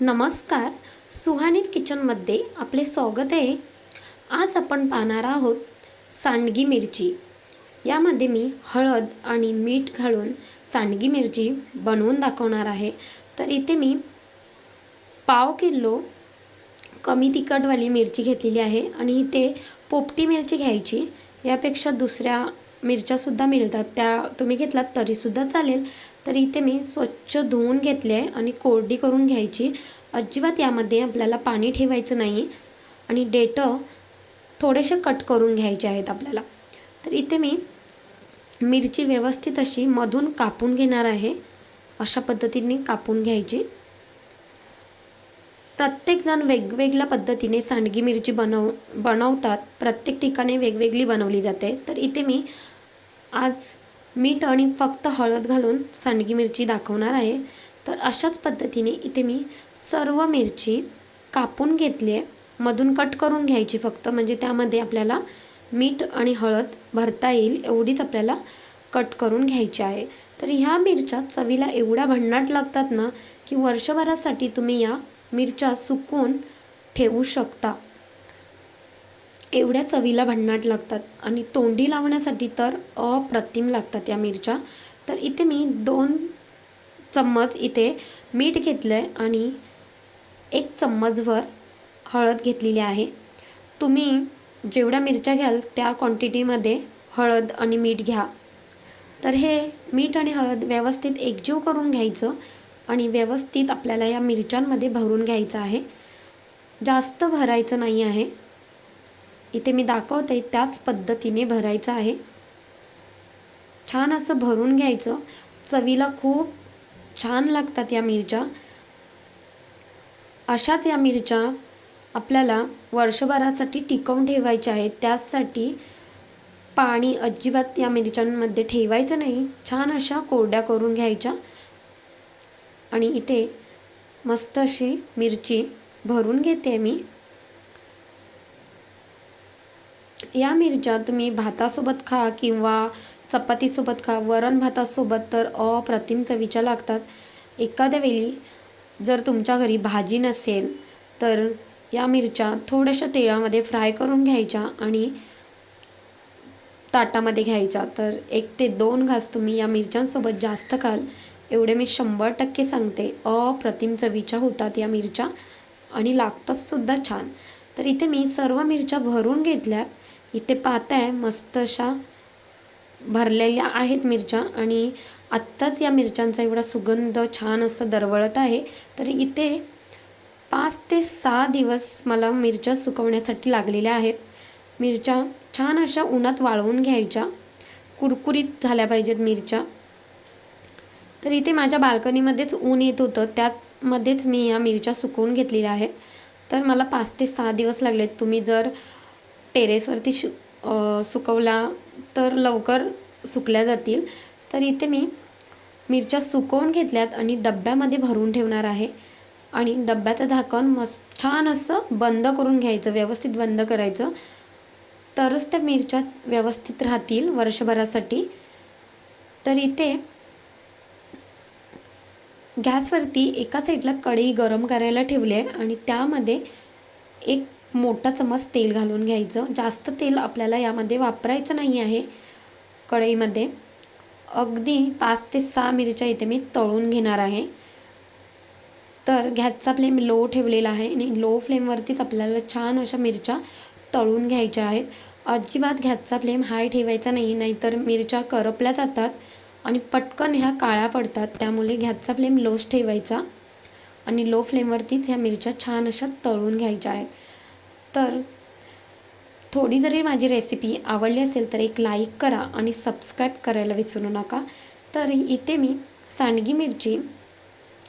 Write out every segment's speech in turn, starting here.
नमस्कार. सुहानीज किचनमध्ये आपले स्वागत आहे. आज आपण पाहणार आहोत सांडगी मिरची. यामध्ये मी हळद आणि मीठ घालून सांडगी मिरची बनवून दाखवणार आहे. तर इथे मी पाव किलो कमी तिखटवाली मिरची घेतलेली आहे आणि इथे पोपटी मिरची घ्यायची. यापेक्षा दुसऱ्या मिरच्यासुद्धा मिळतात. त्या तुम्ही घेतलात तरीसुद्धा चालेल. तर इथे मी स्वच्छ धुवून घेतले आहे आणि कोरडी करून घ्यायची. अजिबात यामध्ये आपल्याला पाणी ठेवायचं नाही आणि डेटं थोडेसे कट करून घ्यायचे आहेत आपल्याला. तर इथे मी मिरची व्यवस्थित अशी मधून कापून घेणार आहे. अशा पद्धतीने कापून घ्यायची. प्रत्येकजण वेगवेगळ्या पद्धतीने सांडगी मिरची बनव बनवतात. प्रत्येक ठिकाणी वेगवेगळी बनवली जाते. तर इथे मी आज मीठ आणि फक्त हळद घालून सांडगी मिरची दाखवणार आहे. तर अशाच पद्धतीने इथे मी सर्व मिरची कापून घेतली आहे. मधून कट करून घ्यायची फक्त म्हणजे त्यामध्ये आपल्याला मीठ आणि हळद भरता येईल एवढीच आपल्याला कट करून घ्यायची आहे. तर ह्या मिरच्या चवीला एवढ्या भन्नाट लागतात ना की वर्षभरासाठी तुम्ही या मिरच्या सुकवून ठेवू शकता. एवढ्या चवीला भन्नाट लागतात आणि तोंडी लावण्यासाठी तर अप्रतिम लागतात या मिरच्या. तर इथे मी दोन चम्मच इथे मीठ घेतलं आहे आणि एक चम्मचभर हळद घेतलेली आहे. तुम्ही जेवढ्या मिरच्या घ्याल त्या क्वांटिटीमध्ये हळद आणि मीठ घ्या. तर हे मीठ आणि हळद व्यवस्थित एकजीव करून घ्यायचं आणि व्यवस्थित आपल्याला या मिरच्यांमध्ये भरून घ्यायचं आहे. जास्त भरायचं नाही आहे. इथे मी दाखवते त्याच पद्धतीने भरायचं आहे. छान असं भरून घ्यायचं. चवीला खूप छान लागतात या मिरच्या. अशाच या मिरच्या आपल्याला वर्षभरासाठी टिकवून ठेवायच्या आहेत. त्यासाठी पाणी अजिबात या मिरच्यांमध्ये ठेवायचं नाही. छान अशा कोरड्या करून घ्यायच्या. आणि इथे मस्त अशी मिरची भरून घेते मी. या मिरच्या तुम्ही भातासोबत खा किंवा चपातीसोबत खा वरण भातासोबत तर अप्रतिम चवीच्या लागतात. एखाद्या वेळी जर तुमच्या घरी भाजी नसेल तर या मिरच्या थोड्याशा तेलामध्ये फ्राय करून घ्यायच्या आणि ताटामध्ये घ्यायच्या. तर एक ते दोन घास तुम्ही या मिरच्यांसोबत जास्त खाल. एवढे मी शंभर टक्के सांगते. अप्रतिम चवीच्या होतात या मिरच्या आणि लागतातसुद्धा छान. तर इथे मी सर्व मिरच्या भरून घेतल्यात. इथे पाहताय मस्त अशा भरलेल्या आहेत मिरच्या आणि आत्ताच या मिरच्यांचा एवढा सुगंध छान असं दरवळत आहे. तर इथे पाच ते सहा दिवस मला मिरच्या सुकवण्यासाठी लागलेल्या आहेत. मिरच्या छान अशा उन्हात वाळवून घ्यायच्या. कुरकुरीत झाल्या पाहिजेत मिरच्या. तर इथे माझ्या बाल्कनीमध्येच ऊन येत होतं. त्याचमध्येच मी या मिरच्या सुकवून घेतलेल्या आहेत. तर मला पाच ते सहा दिवस लागलेत. तुम्ही जर टेरेसवरती शु सुकवला तर लवकर सुकल्या जातील. तर इथे मी मिरच्या सुकवून घेतल्यात आणि डब्यामध्ये भरून ठेवणार आहे. आणि डब्याचं झाकण मस्त छान असं बंद करून घ्यायचं व्यवस्थित बंद करायचं. तरच त्या मिरच्या व्यवस्थित राहतील वर्षभरासाठी. तर इथे गॅसवरती एका साईडला कढई गरम करायला ठेवली आहे आणि त्यामध्ये एक मोठा चमच तेल घालून घ्यायचं. जास्त तेल आपल्याला यामध्ये वापरायचं नाही आहे कढईमध्ये. अगदी पाच ते सहा मिरच्या इथे मी तळून घेणार आहे. तर गॅसचा फ्लेम लो ठेवलेला आहे आणि लो फ्लेमवरतीच आपल्याला छान अशा मिरच्या तळून घ्यायच्या आहेत. अजिबात गॅसचा फ्लेम हाय ठेवायचा नाही नाहीतर मिरच्या करपल्या जातात आणि पटकन ह्या काळ्या पडतात. त्यामुळे गॅसचा फ्लेम लोच ठेवायचा आणि लो फ्लेमवरतीच ह्या मिरच्या छान अशा तळून घ्यायच्या आहेत. तर थोडी जरी माझी रेसिपी आवडली असेल तर एक लाईक करा आणि सबस्क्राईब करायला विसरू नका. तर इथे मी सांडगी मिरची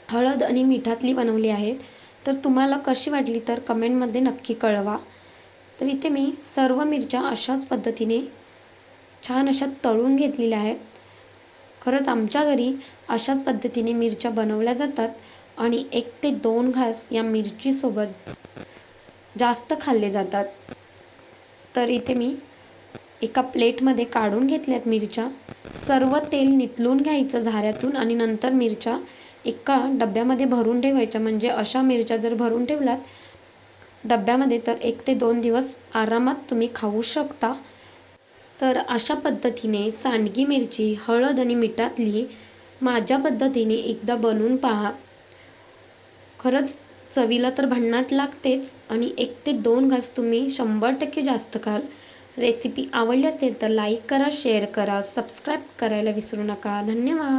हळद आणि मिठातली बनवली आहेत. तर तुम्हाला कशी वाटली तर कमेंटमध्ये नक्की कळवा. तर इथे मी सर्व मिरच्या अशाच पद्धतीने छान अशा तळून घेतलेल्या आहेत. खरंच आमच्या घरी अशाच पद्धतीने मिरच्या बनवल्या जातात आणि एक ते दोन घास या मिरचीसोबत जास्त खाल्ले जातात. तर इथे मी एका प्लेटमध्ये काढून घेतल्यात मिरच्या. सर्व तेल नितलून घ्यायचं झाऱ्यातून आणि नंतर मिरच्या एका डब्यामध्ये भरून ठेवायच्या. म्हणजे अशा मिरच्या जर भरून ठेवल्यात डब्यामध्ये तर एक ते दोन दिवस आरामात तुम्ही खाऊ शकता. तर अशा पद्धतीने सांडगी मिरची हळद आणि मिठातली माझ्या पद्धतीने एकदा बनवून पहा. खरंच चवीला तर भन्नाट लागतेच आणि एक ते दोन घास तुम्ही शंभर टक्के जास्त खाल. रेसिपी आवडली असेल तर लाईक करा शेअर करा सबस्क्राईब करायला विसरू नका. धन्यवाद.